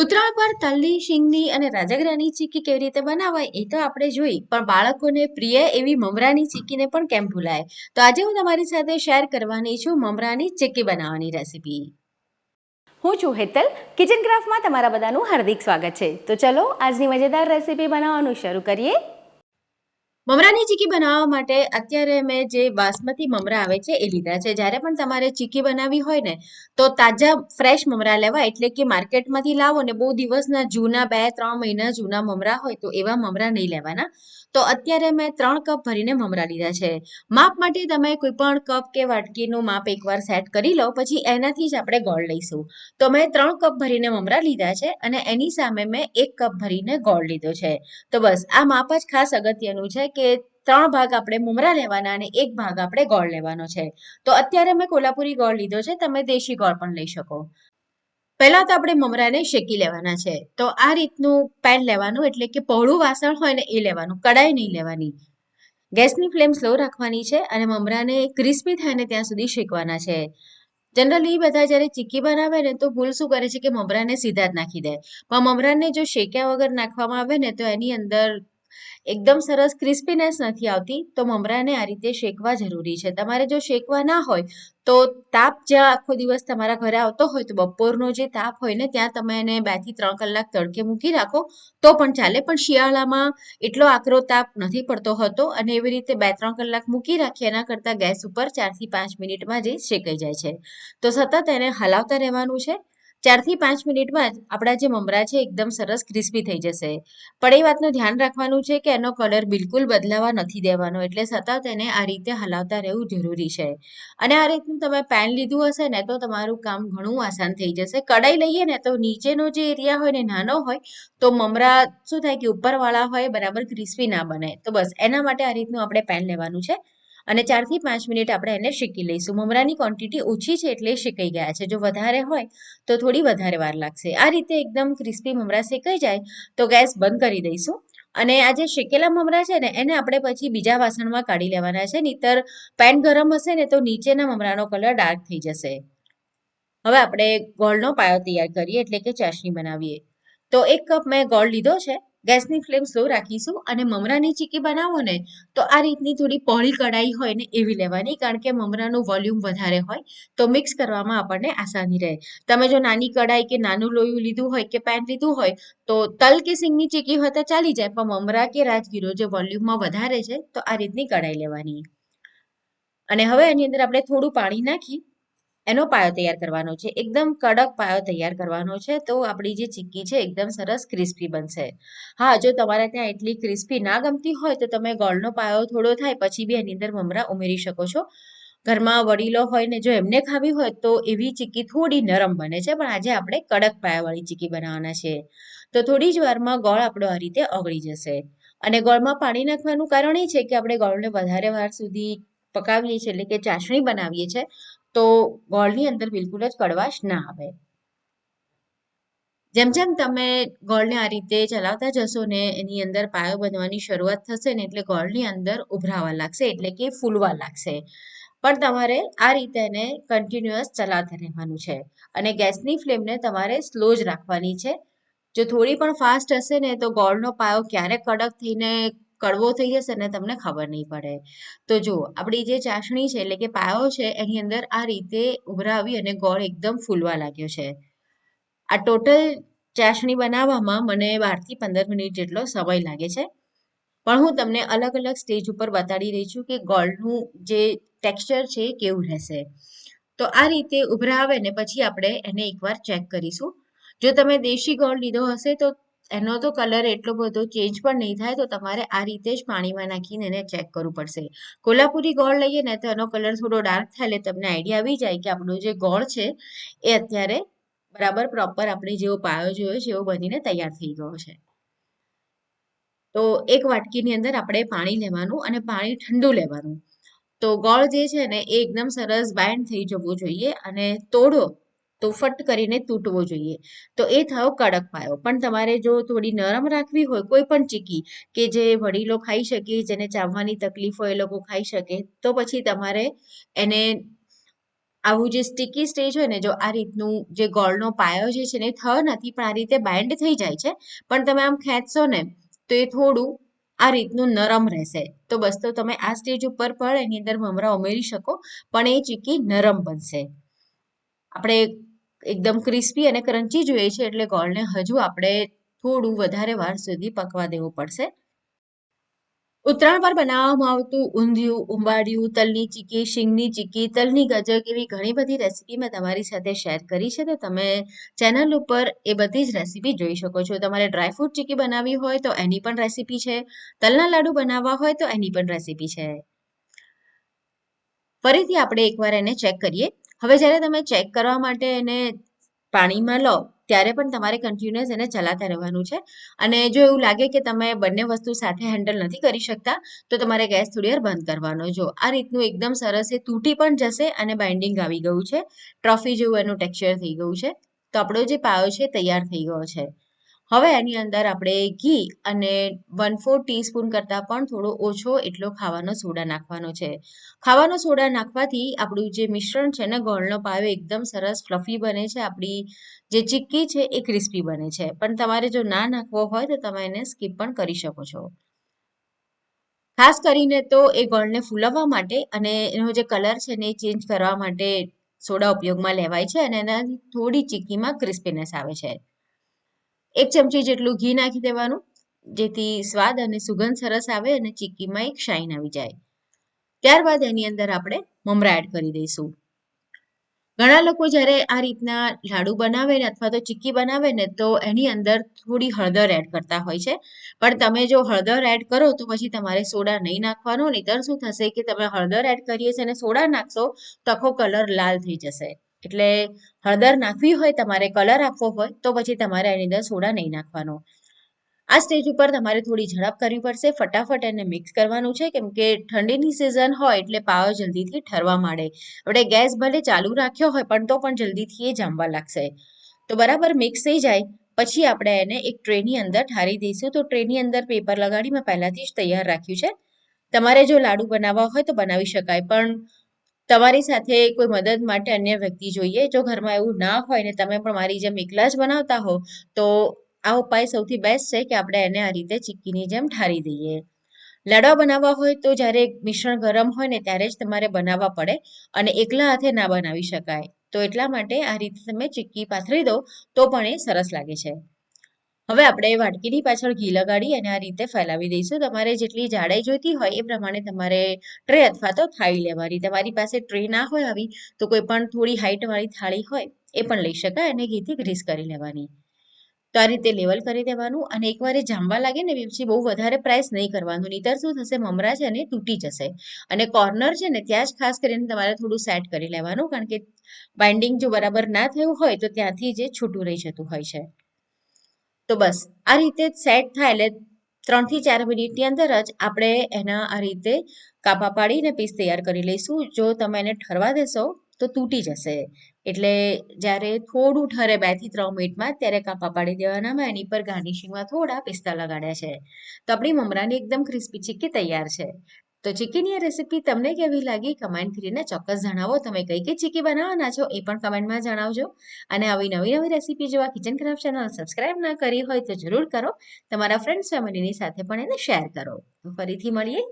ઉત્તરાયણ પર તલની, શીંગની અને રાજગરાની ચીકી કેવી રીતે બનાવાય એ તો આપણે જોઈ. પણ બાળકોને પ્રિય એવી મમરાની ચીકીને પણ કેમ ભૂલાય? તો આજે હું તમારી સાથે શેર કરવાની છું મમરાની ચીક્કી બનાવવાની રેસીપી. હું છું હેતલ. કિચન ક્રાફ્ટમાં તમારા બધાનું હાર્દિક સ્વાગત છે. તો ચલો, આજની મજેદાર રેસીપી બનાવવાનું શરૂ કરીએ. મમરાની ચીકી બનાવવા માટે અત્યારે મેં જે બાસમતી મમરા આવે છે એ લીધા છે. જ્યારે પણ તમારે ચીકી બનાવવી હોય ને, તો તાજા ફ્રેશ મમરા લેવા. એટલે કે માર્કેટમાંથી લાવો ને, બહુ દિવસના જૂના બે, ત્રણ મહિના જૂના મમરા હોય તો એવા મમરા નહીં લેવાના. તો અત્યારે મેં ત્રણ કપ ભરીને મમરા લીધા છે. માપ માટે તમે કોઈ પણ કપ કે વાટકીનું માપ એકવાર સેટ કરી લો, પછી એનાથી જ આપણે ગોળ લઈશું. તો મેં ત્રણ કપ ભરીને મમરા લીધા છે અને એની સામે મેં એક કપ ભરીને ગોળ લીધો છે. તો બસ, આ માપ જ ખાસ અગત્યનું છે કે ત્રણ ભાગ આપણે મુમરા લેવાના અને એક ભાગ આપણે ગોળ લેવાનો છે. તો અત્યારે મેં કોલ્હાપુરી ગોળ લીધો છે, તમે દેશી ગોળ પણ લઈ શકો. પહેલા તો આપણે મમરાને શેકી લેવાના છે. તો આ રીતનું પેન લેવાનું એટલે કે પહોળું વાસણ હોય ને એ લેવાનું કડાઈ નહીં લેવાની. ગેસની ફ્લેમ સ્લો રાખવાની છે અને મમરાને ક્રિસ્પી થાય ને ત્યાં સુધી શેકવાના છે. જનરલી બધા જ્યારે ચીક્કી બનાવે ને તો ભૂલ શું કરે છે કે મમરાને સીધા જ નાખી દે. પણ મમરાને જો શેક્યા વગર નાખવામાં આવે ને તો એની અંદર એકદમ સરસ ક્રિસ્પીનેસ નથી આવતી, તો મમરાને આ રીતે શેકવા જરૂરી છે. તમારે જો શેકવા ના હોય, તો તાપ જ્યાં આખો દિવસ તમારા ઘરે આવતો હોય, તો બપોરનો જે તાપ હોય ને, ત્યાં તમે એને બેથી ત્રણ કલાક તડકે મૂકી રાખો, તો પણ ચાલે. પણ શિયાળામાં એટલો આકરો તાપ નથી પડતો હોતો અને એવી રીતે બે ત્રણ કલાક મૂકી રાખીએ એના કરતાં ગેસ ઉપર ચારથી પાંચ મિનિટમાં જે શેકાઈ જાય છે. તો સતત એને હલાવતા રહેવાનું છે. ચારથી પાંચ મિનિટમાં જ આપણા જે મમરા છે, એકદમ સરસ ક્રિસ્પી થઈ જશે. પણ એ વાતનું ધ્યાન રાખવાનું છે કે એનો કલર બિલકુલ બદલાવા નથી દેવાનો, એટલે સતત એને આ રીતે હલાવતા રહેવું જરૂરી છે. અને આ રીતનું તમે પેન લીધું હશે ને તો તમારું કામ ઘણું આસાન થઈ જશે. કડાઈ લઈએ ને તો નીચેનો જે એરિયા હોય ને નાનો હોય, તો મમરા શું થાય કે ઉપરવાળા હોય, બરાબર ક્રિસ્પી ના બને. તો બસ, એના માટે આ રીતનું આપણે પેન લેવાનું છે. અને ચારથી પાંચ મિનિટ આપણે એને શેકી લઈશું. મમરાની ક્વોન્ટિટી ઓછી છે એટલે શેકાઈ ગયા છે. જો વધારે હોય તો થોડી વધારે વાર લાગશે. આ રીતે એકદમ ક્રિસ્પી મમરા શેકાઈ જાય તો ગેસ બંધ કરી દઈશું. અને આ જે શેકેલા મમરા છે ને, એને આપણે પછી બીજા વાસણમાં કાઢી લેવાના છે. નહીતર પેન ગરમ હશે ને તો નીચેના મમરાનો કલર ડાર્ક થઈ જશે. હવે આપણે ગોળનો પાયો તૈયાર કરીએ એટલે કે ચાસણી બનાવીએ. તો એક કપ મેં ગોળ લીધો છે. ગેસની ફ્લેમ સ્લો રાખીશું અને મમરાની ચીકી બનાવો ને, તો આ રીતની થોડી પહોળી કડાઈ હોય ને એવી લેવાની, કારણ કે મમરાનું વોલ્યુમ વધારે હોય, તો મિક્સ કરવામાં આપણને આસાની રહે. તમે જો નાની કડાઈ કે નાનું લોયું લીધું હોય કે પેન લીધું હોય, તો તલ કે સિંગની ચીકી હોય તો ચાલી જાય, પણ મમરા કે રાજગીરો જે વોલ્યુમમાં વધારે છે, તો આ રીતની કડાઈ લેવાની. અને હવે એની અંદર આપણે થોડું પાણી નાખી એનો પાયો તૈયાર કરવાનો છે. એકદમ કડક પાયો તૈયાર કરવાનો છે તો આપણી જે ચીક્કી છે એકદમ સરસ ક્રિસ્પી બનશે. હા, જો તમારે ત્યાં એટલી ક્રિસ્પી ના ગમતી હોય તો તમે ગોળનો પાયો થોડો થાય પછી બી એની અંદર મમરા ઉમેરી શકો છો. ઘરમાં વડીલો હોય ને જો એમને ખાવી હોય તો એવી ચીક્કી થોડી નરમ બને છે પણ આજે આપણે કડક પાયાવાળી ચીક્કી બનાવવાના છે. તો થોડી જ વારમાં ગોળ આપણો આ રીતે ઓગળી જશે. અને ગોળમાં પાણી નાખવાનું કારણ એ છે કે આપણે ગોળને વધારે વાર સુધી પકાવીએ છીએ એટલે કે ચાસણી બનાવીએ છીએ તો ગોળની અંદર બિલકુલ જ કડવાશ ના આવે. જેમ જેમ તમે ગોળને આ રીતે ચલાવતા જશો ને એની અંદર પાયો બનવાની શરૂઆત થશે ને એટલે ગોળની અંદર ઉભરાવા લાગશે, એટલે કે ફૂલવા લાગશે. પણ તમારે આ રીતે એને કન્ટિન્યુઅસ ચલાવતા રહેવાનું છે. અને ગેસની ફ્લેમને તમારે સ્લો જ રાખવાની છે. જો થોડી પણ ફાસ્ટ હશે ને તો ગોળનો પાયો ક્યારેક કડક થઈને કડવો થઈ જશે ને તમને ખબર નહીં પડે. તો જો, આપણી જે ચાસણી છે, એટલે કે પાયો છે, એની અંદર આ રીતે ઉભરાવી અને ગોળ એકદમ ફૂલવા લાગ્યો છે. આ ટોટલ ચાસણી બનાવવામાં મને બારથી પંદર મિનિટ જેટલો સમય લાગે છે. પણ હું તમને અલગ અલગ સ્ટેજ ઉપર બતાડી રહી છું કે ગોળનું જે ટેક્સચર છે કેવું રહેશે. તો આ રીતે ઉભરાવે ને પછી આપણે એને એકવાર ચેક કરીશું. જો તમે દેશી ગોળ લીધો હશે તો એનો તો કલર એટલો બધો ચેન્જ પણ નહીં થાય, તો તમારે આ રીતે જ પાણીમાં નાખીને એને ચેક કરવું પડશે. કોલ્હાપુરી ગોળ લઈએ ને તો એનો કલર થોડો ડાર્ક થાય એટલે તમને આઈડિયા આવી જાય કે આપણો જે ગોળ છે, એ અત્યારે બરાબર પ્રોપર આપણે જેવો પાયો જોયો છે, એવો બનીને તૈયાર થઈ ગયો છે. તો એક વાટકીની અંદર આપણે પાણી લેવાનું અને પાણી ઠંડુ લેવાનું. તો ગોળ જે છે ને, એ એકદમ સરસ બાઇન્ડ થઈ જવું જોઈએ અને તોડો. તો ફટ કરીને તૂટવો જોઈએ. તો એ થયો કડક પાયો. પણ તમારે જો થોડી નરમ રાખવી હોય, કોઈ પણ ચીકી, કે જે વડીલો ખાઈ શકે, જેને ચાવવાની તકલીફ હોય, એ લોકો ખાઈ શકે, તો પછી તમારે એને આવું જે સ્ટીકી સ્ટેજ હોય ને, જો આ રીતનું જે ગોળનો પાયો જે છે ને થયો નથી, પણ આ રીતે બાઇન્ડ થઈ જાય છે, પણ તમે આમ ખેંચશો ને, તો એ થોડું આ રીતનું નરમ રહેશે. તો બસ, તો તમે આ સ્ટેજ ઉપર પણ એની અંદર મમરા ઉમેરી શકો, પણ એ ચીકી નરમ બનશે. આપણે એકદમ ક્રિસ્પી અને ક્રન્ચી જોઈએ છે એટલે ગોળને હજુ આપણે થોડું વધારે વાર સુધી પકવા દેવું પડશે. ઉત્તરાયણ પર બનાવવામાં આવતું ઊંધિયું, ઉંબાડિયું, તલની ચીકી, શીંગની ચીકી, તલની ગજક એવી ઘણી બધી રેસીપી મેં તમારી સાથે શેર કરી છે તો તમે ચેનલ ઉપર એ બધી જ રેસીપી જોઈ શકો છો. તમારે ડ્રાયફ્રૂટ ચીકી બનાવવી હોય તો એની પણ રેસીપી છે. તલના લાડુ બનાવવા હોય તો એની પણ રેસીપી છે. ફરીથી આપણે એકવાર એને ચેક કરીએ. હવે જ્યારે તમે ચેક કરવા માટે એને પાણીમાં લો, ત્યારે પણ તમારે કન્ટિન્યુઅસ એને ચલાતા રહેવાનું છે. અને જો એવું લાગે કે તમે બંને વસ્તુ સાથે હેન્ડલ નથી કરી શકતા, તો તમારે ગેસ થોડી બંધ કરવાનો. જો આ રીતનું એકદમ સરસ એ તૂટી પણ જશે અને બાઇન્ડિંગ આવી ગયું છે. ટ્રોફી જેવું એનું ટેક્સચર થઈ ગયું છે. તો આપણો જે પાયો છે તૈયાર થઈ ગયો છે. હવે એની અંદર આપણે ઘી અને વન ફોર ટીસ્પૂન કરતાં પણ થોડો ઓછો એટલો ખાવાનો સોડા નાખવાનો છે. ખાવાનો સોડા નાખવાથી આપણું જે મિશ્રણ છે ને ગોળનો પાયો એકદમ સરસ ફ્લફી બને છે, આપણી જે ચીક્કી છે એ ક્રિસ્પી બને છે. પણ તમારે જો ના નાખવો હોય તો તમે એને સ્કીપ પણ કરી શકો છો. ખાસ કરીને તો એ ગોળને ફૂલવવા માટે અને એનો જે કલર છે ને એ ચેન્જ કરવા માટે સોડા ઉપયોગમાં લેવાય છે અને એનાથી થોડી ચીક્કીમાં ક્રિસ્પીનેસ આવે છે. એક ચમચી જેટલું ઘી નાખી દેવાનું, જેથી સ્વાદ અને સુગંધ સરસ આવે અને ચીક્કીમાં એક શાઇન આવી જાય. ત્યારબાદ એની અંદર આપણે મમરા એડ કરી દઈશું. ઘણા લોકો જ્યારે આ રીતના લાડુ બનાવે ને અથવા તો ચીક્કી બનાવે ને તો એની અંદર થોડી હળદર એડ કરતા હોય છે. પણ તમે જો હળદર એડ કરો તો પછી તમારે સોડા નહીં નાખવાનો, નહીતર શું થશે કે તમે હળદર એડ કરીએ છીએ અને સોડા નાખશો, તો આખો કલર લાલ થઈ જશે. એટલે હળદર નાખવી હોય, તમારે કલર આપવો હોય, તો પછી તમારે એની અંદર સોડા નહીં નાખવાનો. આ સ્ટેજ ઉપર તમારે થોડી ઝડપ કરવી પડશે. ફટાફટ એને મિક્સ કરવાનું છે. કેમ કે ઠંડીની સિઝન હોય એટલે પાવર જલ્દીથી ઠરવા માંડે. આપણે ગેસ ભલે ચાલુ રાખ્યો હોય, પણ તો પણ જલ્દીથી એ જામવા લાગશે. તો બરાબર મિક્સ થઈ જાય. પછી આપણે એને એક ટ્રેની અંદર ઠારી દઈશું. તો ટ્રેની અંદર પેપર લગાડી મેં પહેલાથી જ તૈયાર રાખ્યું છે. તમારે જો લાડુ બનાવવા હોય તો બનાવી શકાય, પણ તમારી સાથે કોઈ મદદ માટે અન્ય વ્યક્તિ જોઈએ, જો ઘરમાં એવું ના હોય ને તમે પણ મારી જેમ એકલા જ બનાવતા હો, તો આ ઉપાય સૌથી બેસ્ટ છે કે આપણે એને આ રીતે ચીક્કીની જેમ ઠારી દઈએ. લાડવા બનાવવા હોય તો જ્યારે મિશ્રણ ગરમ હોય ને ત્યારે જ તમારે બનાવવા પડે અને એકલા હાથે ના બનાવી શકાય. તો એટલા માટે આ રીતે તમે ચીક્કી પાથરી દો તો પણ એ સરસ લાગે છે. હવે આપણે વાટકીની પાછળ ઘી લગાડી અને આ રીતે ફેલાવી દઈશું. તમારે જેટલી જાડાઈ જોઈતી હોય એ પ્રમાણે તમારે ટ્રે અથવા તો થાળી લેવાની. તમારી પાસે ટ્રે ના હોય આવી, તો કોઈ પણ થોડી હાઈટવાળી થાળી હોય એ પણ લઈ શકાય અને ઘીથી ગ્રીસ કરી લેવાની. તો આ રીતે લેવલ કરી દેવાનું અને એકવાર જામવા લાગે ને પછી બહુ વધારે પ્રેસ નહીં કરવાનું. નહીતર શું થશે? મમરા છે ને તૂટી જશે. અને કોર્નર છે ને ત્યાં જ ખાસ કરીને તમારે થોડું સેટ કરી લેવાનું, કારણ કે બાઇન્ડિંગ જો બરાબર ના થયું હોય તો ત્યાંથી જે છૂટું રહી જતું હોય છે. તો બસ, આ રીતે સેટ થાય એટલે ત્રણથી ચાર મિનિટની અંદર જ આપણે એના આ રીતે કાપા પાડીને પીસ તૈયાર કરી લઈશું. જો તમે એને ઠરવા દેશો, તો તૂટી જશે. એટલે જ્યારે થોડું ઠરે બેથી ત્રણ મિનિટમાં, ત્યારે કાપા પાડી દેવાના મેં એની પર ગાર્નિશિંગમાં થોડા પિસ્તા લગાડ્યા છે. તો આપણી મમરાની એકદમ ક્રિસ્પી ચીક્કી તૈયાર છે. તો ચીકીની આ રેસીપી તમને કેવી લાગી? કમેન્ટ કરીને ચોક્કસ જણાવો. તમે કઈ કઈ ચીકી બનાવવાના છો એ પણ કમેન્ટમાં જણાવજો. અને આવી નવી નવી રેસીપી જોવા કિચન ક્રાફ્ટ ચેનલ સબસ્ક્રાઇબ ના કરી હોય તો જરૂર કરો. તમારા ફ્રેન્ડ્સ ફેમિલીની સાથે પણ એને શેર કરો. ફરીથી મળીએ.